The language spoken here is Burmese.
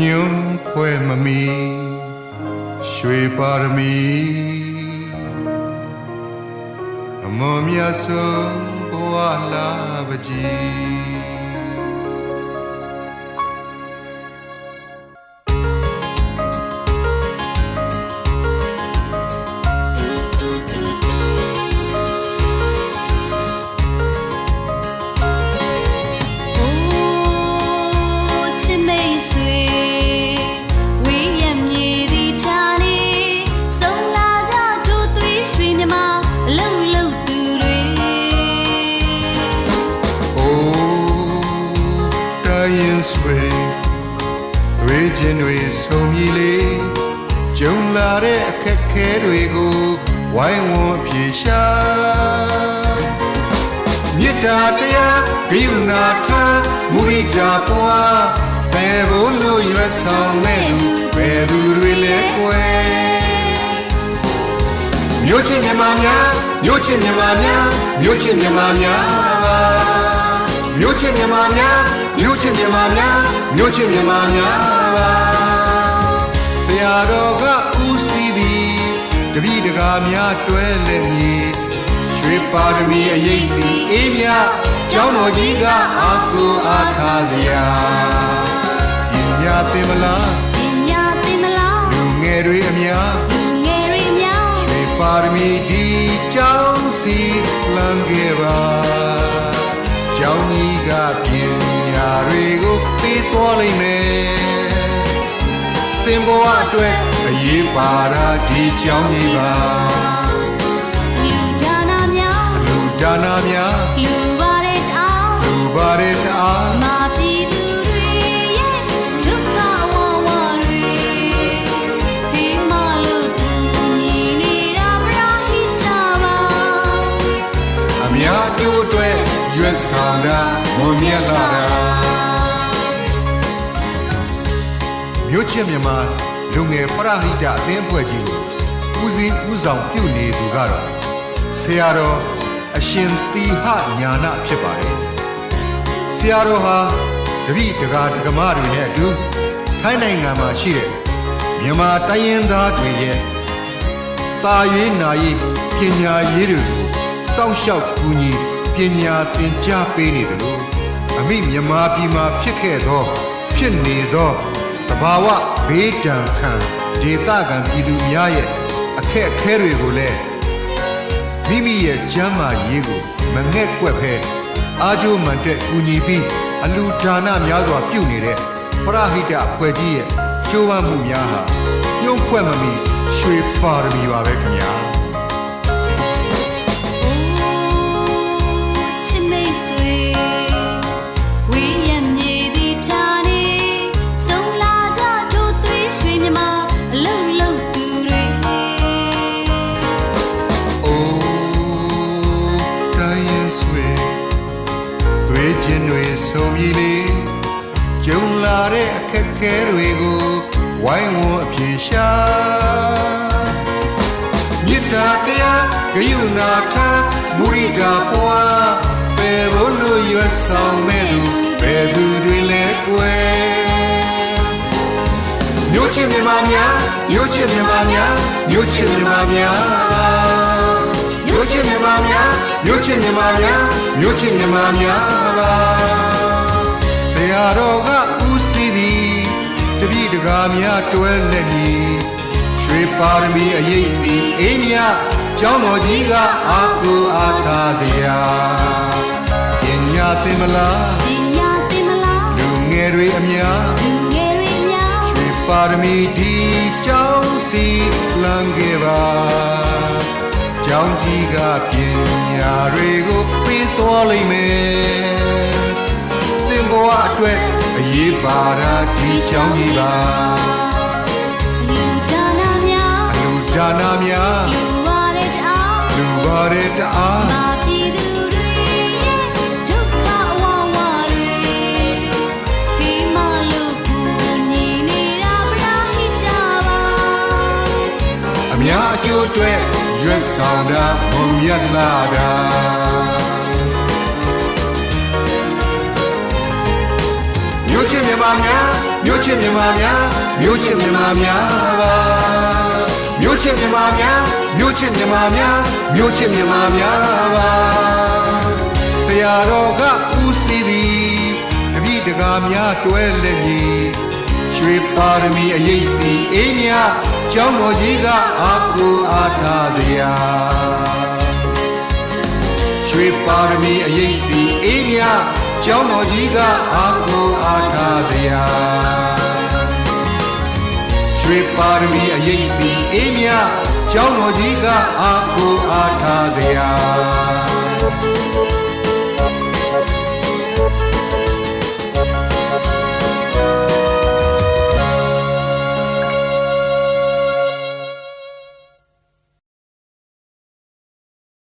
ညွန်းဖွဲ့မမီရွှေပါရမီအမွန်မြတ်စွာဘဝလာပကြီး ခြင်းတွေဆုံမြည်လေကြုံလာတဲ့အခက်ခဲတွေကိုဝိုင်းဝန်းဖြေရှာမေတ္တာတရားဂိယုဏထားမုရိဒာပွားဘယ်ဘုလို့ရွယ်ဆောင်မဲ့သူဘယ်သူတွေလဲကွယ်မြို့ချင်းမြမများမြို့ချင်းမြမများမြို့ချင်းမြမများမြို့ချင်းမြမများမြို့ချင်းမြမများမြို့ချင်းမြမများ ဆရာတော်ကဦးစီးသည်တပည့်တကာများတွဲလက်မြည်ရွှေပါရမီအရေးသည်အေးမြကျောင်းတော်ကြီးကအာကိုအားထားစရာပညာသင်မလားပညာသင်မလားလူငယ်တွေအများလူငယ်တွေများရွှေပါရမီဒီကျောင်းစီလမ်းခဲ့ပါကျောင်းကြီးကပညာတွေကိုပေးသွားလိမ့်မယ် သင်ဘဝအတွက်အရေးပါတာဒီကျောင်းကြီးပါလူဒါနာများလူဒါနာများလူပါတဲ့တောင်းလူပါတဲ့တအားမာပြည်သူတွေရဲ့ဒုက္ခဝဝတွေဒီမလို့ညီနေတာမရဟိတပါအများကျိုးအတွက်ရွတ်ဆောင်တာမွန်မြတ်လာ မြို့ချစ်မြန်မာလူငယ်ပရဟိတအသင်းအဖွဲ့ကြီးကိုဦးစီးဦးဆောင်ပြုနေသူကတော့ဆရာတော်အရှင်သီဟညာနာဖြစ်ပါတယ်ဆရာတော်ဟာတပိတကာဒကမတွေနဲ့အတူထိုင်းနိုင်ငံမှာရှိတဲ့မြန်မာတိုင်းရင်းသားတွေရဲ့တာရေးနာရေးပညာရေးတွေကိုစောင့်ရှောက်ကူညီပညာသင်ကြားပေးနေတယ်လို့အမိမြန်မာပြည်မှာဖြစ်ခဲ့သော ဖြစ်နေသော တဘာဝဘေးဒဏ်ခံဒေသခံပြည်သူများရဲ့အခက်အခဲတွေကိုလည်းမိမိရဲ့ကျမ်းမာရေးကိုမငဲ့ကွက်ဖဲအားကြိုးမှန်တဲ့ကူညီပြီးအလူဒါနများစွာပြုနေတဲ့ပရဟိတအဖွဲ့ကြီးရဲ့ကြိုးပမ်းမှုများဟာညှို့ဖွဲ့မမီရွှေပါရမီပါပဲခင်ဗျာ ဆုံပြီလေကြုံလာတဲ့အခက်အခဲတွေကိုဝိုင်းဝန်းအပြေရှာမေတ္တာတရားဂယုဏထားမုရိဒာပွားပေဘုလို့ရွတ်ဆောင်မဲ့သူဘယ်သူတွေလဲကွယ်မြို့ချင်းမြမများမြို့ချင်းမြမများမြို့ချင်းမြမများမြို့ချင်းမြမများမြို့ချင်းမြမများမြို့ချင်းမြမများဆ ကာများတွဲလက်ညီရွှေပါရမီအရေးသည်အေးမြကျောင်းတော်ကြီးကအာကိုအားထားစရာပညာသင်မလားပညာသင်မလားလူငယ်တွေအများလူငယ်တွေများရွှေပါရမီဒီကျောင်းစီလမ်းခဲ့ပါကျောင်းကြီးကပညာတွေကိုပေးသွားလိမ့်မယ်သင်ဘဝအတွက် အရေးပါတာဒီကျောင်းကြီးပါလူဒါနာများအလူဒါနာများလူပါတဲ့တောင်းလူပါတဲ့တအားမာပြည်သူတွေရဲ့ဒုက္ခဝဝတွေဒီမလို့ကိုညီနေတာမရဟိတပါအများအကျိုးအတွက်ရွတ်ဆောင်တာဘုံမြတ်လာတာ မြို့ချင်းမြန်မာများမြို့ချစ်မြန်မာများမြို့ချစ်မြန်မာများပါမြို့ချစ်မြန်မာများမြို့ချစ်မြန်မာများမြို့ချစ်မြန်မာများပါဆရာတော်ကဦးစီးသည်တပိတကာများတွဲလက်ညီရွှေပါရမီအရေးတီအေးမြကျောင်းတော်ကြီးကအာကူအားထားစရာရွှေပါရမီအရေးတီအေးမြ ကျောင်းတော်ကြီးကအာကိုအားထားစရာရွှေပါရမီအရေးတီအေးမြကျောင်းတော်ကြီးကအာကိုအားထားစရာ